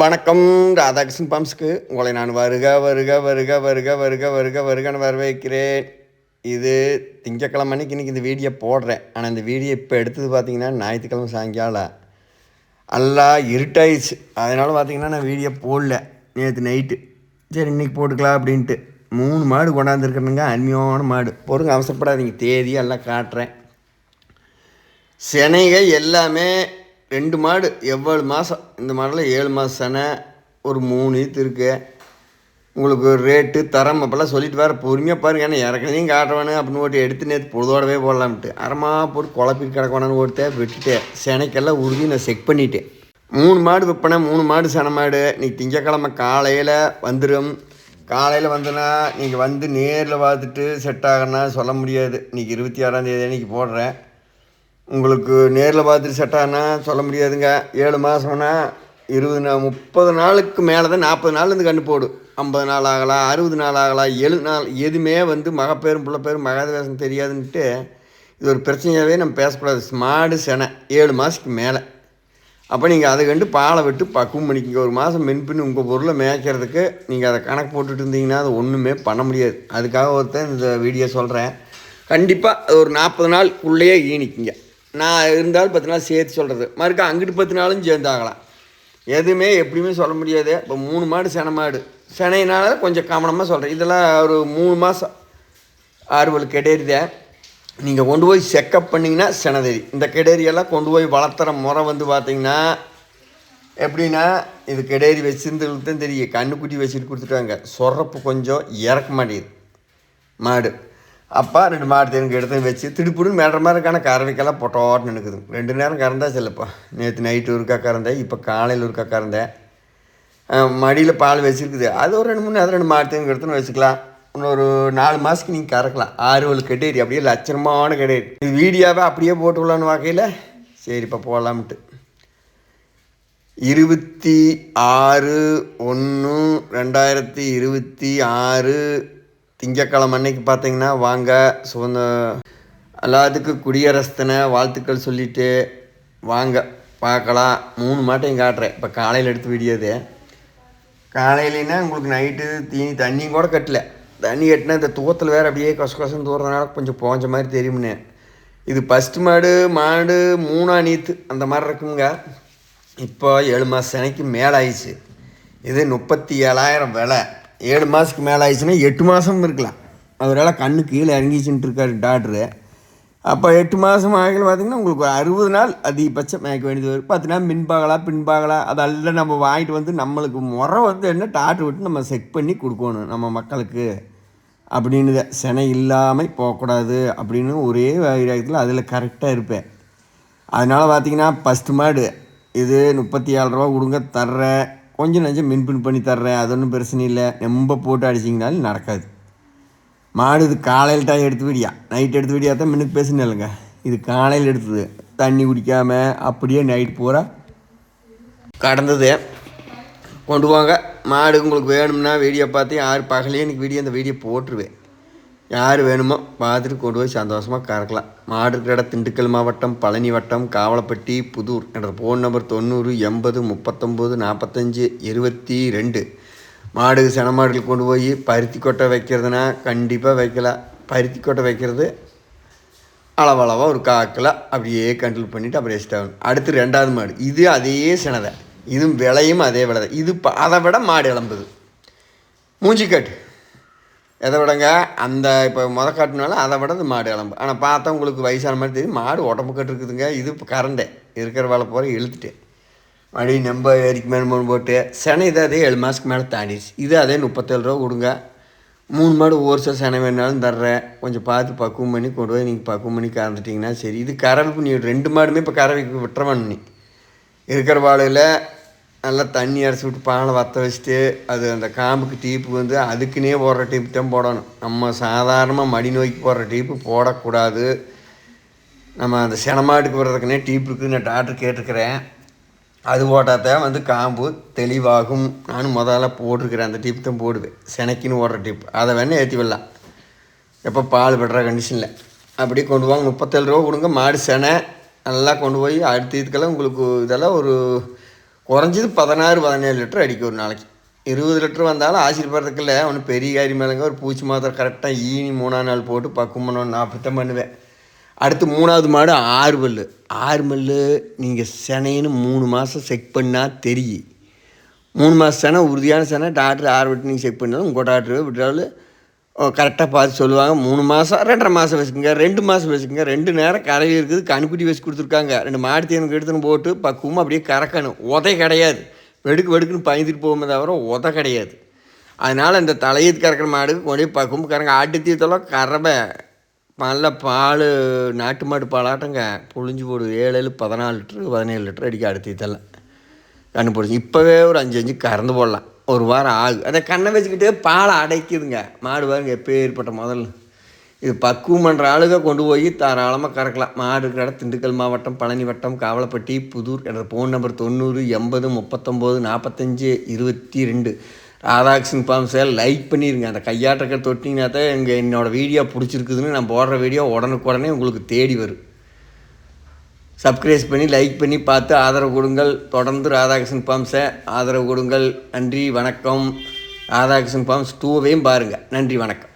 வணக்கம். ராதாகிருஷ்ணன் பம்ஸ்க்கு உங்களை நான் வருக வருக வருக வருக வருக வருக வருகன்னு வரவேற்கிறேன். இது திங்கக்கிழமை அன்னைக்கு இன்றைக்கி இந்த வீடியோ போடுறேன். ஆனால் இந்த வீடியோ இப்போ எடுத்தது பார்த்தீங்கன்னா ஞாயிற்றுக்கிழமை சாயங்காலம். நல்லா இருட்டாயிடுச்சு. அதனால் பார்த்தீங்கன்னா நான் வீடியோ போடல. நேற்று நைட்டு. சரி இன்றைக்கி போட்டுக்கலாம் அப்படின்ட்டு. மூணு மாடு கொண்டாந்துருக்கணுங்க. அருமையான மாடு. பொறுங்க அவசரப்படாதீங்க. தேதி எல்லாம் காட்டுறேன். செனைகள் எல்லாமே ரெண்டு மாடு எவ்வளவு மாதம் இந்த மாடெல்லாம் ஏழு மாதம் சென ஒரு மூணு ஈத்து இருக்கு. உங்களுக்கு ரேட்டு தரம் அப்போல்லாம் சொல்லிட்டு வேறு பொறுமையாக பாருங்க. ஏன்னா இறக்குனதையும் காட்டுவானு அப்படின்னு ஓட்டி எடுத்து நேற்று பொழுதோடவே போடலாம்ட்டு. அரமா போட்டு குழப்பிட்டு கிடக்கணும்னு ஓட்டேன் விட்டுட்டேன். செனைக்கெல்லாம் உறுதி நான் செக் பண்ணிட்டேன். மூணு மாடு விற்பனை மூணு மாடு சென மாடு. நீ திங்கக்கிழமை காலையில் வந்துடும் காலையில் வந்தனா நீங்கள் வந்து நேரில் பார்த்துட்டு செட் ஆகணும்னா சொல்ல முடியாது. இன்றைக்கி இருபத்தி ஆறாந்தேதி அன்றைக்கி போடுறேன். உங்களுக்கு நேரில் பார்த்துட்டு செட்டானா சொல்ல முடியாதுங்க. ஏழு மாதம்னா இருபது நாள் முப்பது நாளுக்கு மேலே தான் நாற்பது நாள் இந்த கண்டு போடும் ஐம்பது நாள் ஆகலாம் அறுபது நாள் ஆகலாம் ஏழு நாள் எதுவுமே வந்து மகப்பேரும் பிள்ளைப்பேரும் மகாதேசம் தெரியாதுன்ட்டு இது ஒரு பிரச்சனையாகவே நம்ம பேசக்கூடாது. மாடு செனை. ஏழு மாதத்துக்கு மேலே. அப்போ நீங்கள் அதை கண்டு பாலை விட்டு பக்குவம் பண்ணிக்கிங்க ஒரு மாதம் மென்பின்னு உங்கள் பொருளை மேய்க்கிறதுக்கு நீங்கள் அதை கணக்கு போட்டுட்டு இருந்தீங்கன்னா அது ஒன்றுமே பண்ண முடியாது. அதுக்காக ஒருத்தன் இந்த வீடியோ சொல்கிறேன் கண்டிப்பாக ஒரு நாற்பது நாளுக்குள்ளேயே ஈனிக்குங்க. நான் இருந்தாலும் பத்து நாள் சேர்த்து சொல்கிறது மறுக்கா அங்கிட்டு பத்து நாளும் சேர்ந்தாகலாம். எதுவுமே எப்படியுமே சொல்ல முடியாது. இப்போ மூணு மாடு சென மாடு. செனையினால கொஞ்சம் கவனமாக சொல்கிறேன் இதெல்லாம் ஒரு மூணு மாதம் ஆறுவல் கெடேரிதான் நீங்கள் கொண்டு போய் செக்கப் பண்ணிங்கன்னா செனதேரி இந்த கெடேரியெல்லாம் கொண்டு போய் வளர்த்துற முறை வந்து பார்த்திங்கன்னா எப்படின்னா இது கெடேரி வச்சுருந்தவங்களுக்கு தான் தெரியும். கண்ணுக்குட்டி வச்சுட்டு கொடுத்துட்டாங்க. சொரப்பு கொஞ்சம் இறக்க மாட்டேங்குது. மாடு. அப்பா ரெண்டு மாடு தேனுக்கு எடுத்து வச்சு திடுப்புடுன்னு மேட்ற மாதிரி இருக்கான கறவைக்கெல்லாம் பொட்டோட்டு நினைக்குது ரெண்டு நேரம் கறந்தா செல்லப்பா. நேற்று நைட்டு ஒருக்கா கறந்தேன் இப்போ காலையில் ஒருக்கா கறந்தேன். மடியில் பால் வச்சுருக்குது. அது ஒரு ரெண்டு மூணு அது ரெண்டு மாடு தேனுக்கு எடுத்துன்னு வச்சுக்கலாம். இன்னொரு நாலு மாதத்துக்கு நீங்கள் கறக்கலாம். ஆறு ஏழு கெட்டேரி அப்படியே லட்சணமான கெடேரி. இது வீடியோவை அப்படியே போட்டு விடலான்னு வாக்கையில். சரிப்பா இப்போ போடலாம்ட்டு இருபத்தி ஆறு ஒன்று ரெண்டாயிரத்தி இருபத்தி ஆறு திங்கக்கிழமை அன்னைக்கு பார்த்தீங்கன்னா வாங்க சுதந்த எல்லாத்துக்கும் குடியரசு தின வாழ்த்துக்கள் சொல்லிவிட்டு வாங்க பார்க்கலாம். மூணு மாட்டையும் காட்டுறேன். இப்போ காலையில் எடுத்து விடியாது காலையிலனா உங்களுக்கு நைட்டு தீனி தண்ணியும் கூட கட்டல. தண்ணி கட்டினா இந்த தூத்தில் வேறு அப்படியே கொசு கொசன்னு தூரதுனால கொஞ்சம் போஞ்ச மாதிரி தெரியும்னு. இது ஃபஸ்ட்டு மாடு மாடு மூணா நீத்து. அந்த மாதிரி இருக்குங்க. இப்போ ஏழு மாதம் சனைக்கு மேலே ஆயிடுச்சு இது முப்பத்தி ஏழாயிரம் விலை. ஏழு மாதத்துக்கு மேலே ஆயிடுச்சுன்னா எட்டு மாதம் இருக்கலாம். அவரால் கண்ணு கீழே இறங்கிச்சுன்ட்டு இருக்காரு டாக்டரு. அப்போ எட்டு மாதம் ஆகல பார்த்தீங்கன்னா உங்களுக்கு ஒரு அறுபது நாள் அதிகபட்சம் மேய்க்க வேண்டியது வரும். பத்து நாள் பின்பாகலா பின்பாகலா அதெல்லாம் நம்ம வாங்கிட்டு வந்து நம்மளுக்கு முறை வந்து என்ன டாக்டர் விட்டு நம்ம செக் பண்ணி கொடுக்கணும் நம்ம மக்களுக்கு. அப்படின்னு செனை இல்லாமல் போகக்கூடாது அப்படின்னு ஒரே வைராயத்தில் அதில் கரெக்டாக இருப்பேன். அதனால் பார்த்தீங்கன்னா ஃபஸ்ட்டு மாடு இது முப்பத்தி ஏழு ரூபா கொடுங்க தர்றேன். கொஞ்சம் நஞ்சம் மின்பின் பண்ணி தர்றேன் அது ஒன்றும் பிரச்சனை இல்லை. ரொம்ப போட்டு அடிச்சிங்கனாலும் நடக்காது. மாடு இது காலையில் தான் எடுத்து விடியா. நைட் எடுத்து விடியா தான் மின்னுக்கு பேசுனேன் இல்லைங்க. இது காலையில் எடுத்தது. தண்ணி குடிக்காமல் அப்படியே நைட் பூரா கடந்தது. கொண்டு வாங்க மாடு உங்களுக்கு வேணும்னா வீடியோ பார்த்து யார் பகலையே எனக்கு வீடியோ அந்த வீடியோ போட்டுருவேன். யார் வேணுமோ பார்த்துட்டு கொண்டு போய் சந்தோஷமாக கறக்கலாம். மாடு இருக்கிற இடம் திண்டுக்கல் மாவட்டம் பழனி வட்டம் காவலப்பட்டி புதூர். என்ற ஃபோன் நம்பர் தொண்ணூறு எண்பது முப்பத்தொம்போது நாற்பத்தஞ்சு இருபத்தி ரெண்டு. மாடு சென மாடுகள் கொண்டு போய் பருத்தி கொட்டை வைக்கிறதுனா கண்டிப்பாக வைக்கலாம். பருத்தி கொட்டை வைக்கிறது அளவளவாக ஒரு காக்கில் அப்படியே கண்ட்ரோல் பண்ணிவிட்டு அப்படியே ஆகணும். அடுத்து ரெண்டாவது மாடு. இது அதே சினதை இதுவும் விலையும் அதே விலை தான் இது ப- அதை விட மாடு இளம்புது. மூஞ்சிக்காட்டு எதை விடங்க? அந்த இப்போ முத காட்டினால அதை விட அது மாடு இளம்பு. ஆனால் பார்த்தா உங்களுக்கு வயசான மாதிரி தெரியும் மாடு உடம்பு கட்டுருக்குதுங்க இது இப்போ கரண்டே இருக்கிற வேலை போகிற இழுத்துட்டேன் மறுபடியும் நம்ப ஏரிக்கு மேலே மூணு போட்டு. செனை இது அதே ஏழு மாதத்துக்கு மேலே தாண்டிடுச்சு இது அதே முப்பத்தேழு ரூபா கொடுங்க. மூணு மாடு ஒரு சில செனை வேணாலும் தர்றேன். கொஞ்சம் பார்த்து பக்குவம் பண்ணி கொண்டு போய் நீங்கள் பக்குவம் பண்ணி கறந்துட்டிங்கன்னா சரி. இது கறவைக்கு நீ ரெண்டு மாடுமே இப்போ கறவைக்கு விட்டுறவன் நீ. இருக்கிற வாழையில் நல்லா தண்ணி அரைச்சி விட்டு பானை வற்ற வச்சுட்டு அது அந்த காம்புக்கு டீப்பு வந்து அதுக்குன்னே போடுற டீப்பு தான் போடணும். நம்ம சாதாரணமாக மடி நோய்க்கு போடுற டீப்பு போடக்கூடாது. நம்ம அந்த செனமாட்டுக்கு வர்றதுக்குன்னே டீப் இருக்குது நான் டாக்டர் கேட்டிருக்கிறேன். அது போட்டால் தான் வந்து காம்பு தெளிவாகும். நானும் முதல்ல போட்டிருக்கிறேன். அந்த டீப் தான் போடுவேன். செனைக்குன்னு ஓடுற டீப் அதை வேணால் ஏற்றி விடலாம். எப்போ பால் விடுற கண்டிஷனில் அப்படியே கொண்டு வாங்க. முப்பத்தேழு ரூபா கொடுங்க. மாடு செனை நல்லா கொண்டு போய் அடுத்த இதுக்கெல்லாம் உங்களுக்கு இதெல்லாம் ஒரு குறைஞ்சது பதினாறு பதினேழு லிட்டர் அடிக்கும் ஒரு நாளைக்கு. இருபது லிட்டர் வந்தாலும் ஆசீர்வாதத்துக்குள்ள ஒன்றும் பெரிய காரி மேலங்க ஒரு பூச்சி மாத்திரை கரெக்டாக ஈனி மூணாம் நாள் போட்டு பக்குவம் பண்ணணும் நான் அப்படித்தான் பண்ணுவேன். அடுத்து மூணாவது மாடு ஆறு பல்லு. ஆறு பல்லு நீங்கள் செனைன்னு மூணு மாதம் செக் பண்ணால் தெரியும். மூணு மாதம் செனை உறுதியான செனை டாக்டர் ஆறு விட்டு நீங்கள் செக் பண்ணாலும் உங்கள் டாக்டர் விட்டாலும் கரெக்டாக பார்த்து சொல்லுவாங்க. மூணு மாதம் ரெண்டரை மாதம் வச்சுக்கோங்க. ரெண்டு மாதம் வச்சுக்கோங்க. ரெண்டு நேரம் கரையில் இருக்குது கண்குட்டி வச்சு கொடுத்துருக்காங்க. ரெண்டு மாடு தேனுக்கு எடுத்துன்னு போட்டு பக்குவமாக அப்படியே கறக்கணும். உதை கிடையாது. வெடுக்கு வெடுக்குன்னு பயந்துட்டு போகுமே தவிர உதை கிடையாது. அதனால் இந்த தலையீத்து கறக்கிற மாடுக்கு கொண்டு போய் பக்குவம் கறங்க. ஆட்டு தீத்தெல்லாம் கறவை. நல்ல பால் நாட்டு மாடு பாலாட்டங்க. புழிஞ்சு போடு ஏழு ஏழு பதினாலு லிட்டரு பதினேழு லிட்ரு அடிக்க அடுத்த தீத்தெல்லாம் கண்டுபிடிச்சி இப்போவே ஒரு அஞ்சு அஞ்சு கறந்து போடலாம். ஒரு வாரம் ஆகும் அதை கண்ணை வச்சுக்கிட்டே பாலை அடைக்குதுங்க. மாடு பாருங்க எப்பேற்பட்ட முதல்ல. இது பக்குவம் பண்ணுற ஆளுக கொண்டு போய் தாராளமாக கறக்கலாம். மாடு இருக்கிற இடம் திண்டுக்கல் மாவட்டம் பழனி வட்டம் காவலப்பட்டி புதூர் என்ற ஃபோன் நம்பர் தொண்ணூறு எண்பது முப்பத்தொம்போது நாற்பத்தஞ்சு இருபத்தி ரெண்டு ராதாகிருஷ்ணன் பாம்ஸை லைக் பண்ணிடுங்க அந்த கையாட்டக்க தொட்டிங்கன்னா தான் எங்கள் என்னோடய வீடியோ பிடிச்சிருக்குதுன்னு நான் போடுற வீடியோ உடனுக்குடனே உங்களுக்கு தேடி வரும். சப்ஸ்கிரைஸ் பண்ணி லைக் பண்ணி பார்த்து ஆதரவு கொடுங்கள். தொடர்ந்து ராதாகிருஷ்ணன் பாம்ஸை ஆதரவு கொடுங்கள். நன்றி வணக்கம். ராதாகிருஷ்ணன் பாம்ஸ் டூவையும் பாருங்கள் நன்றி வணக்கம்.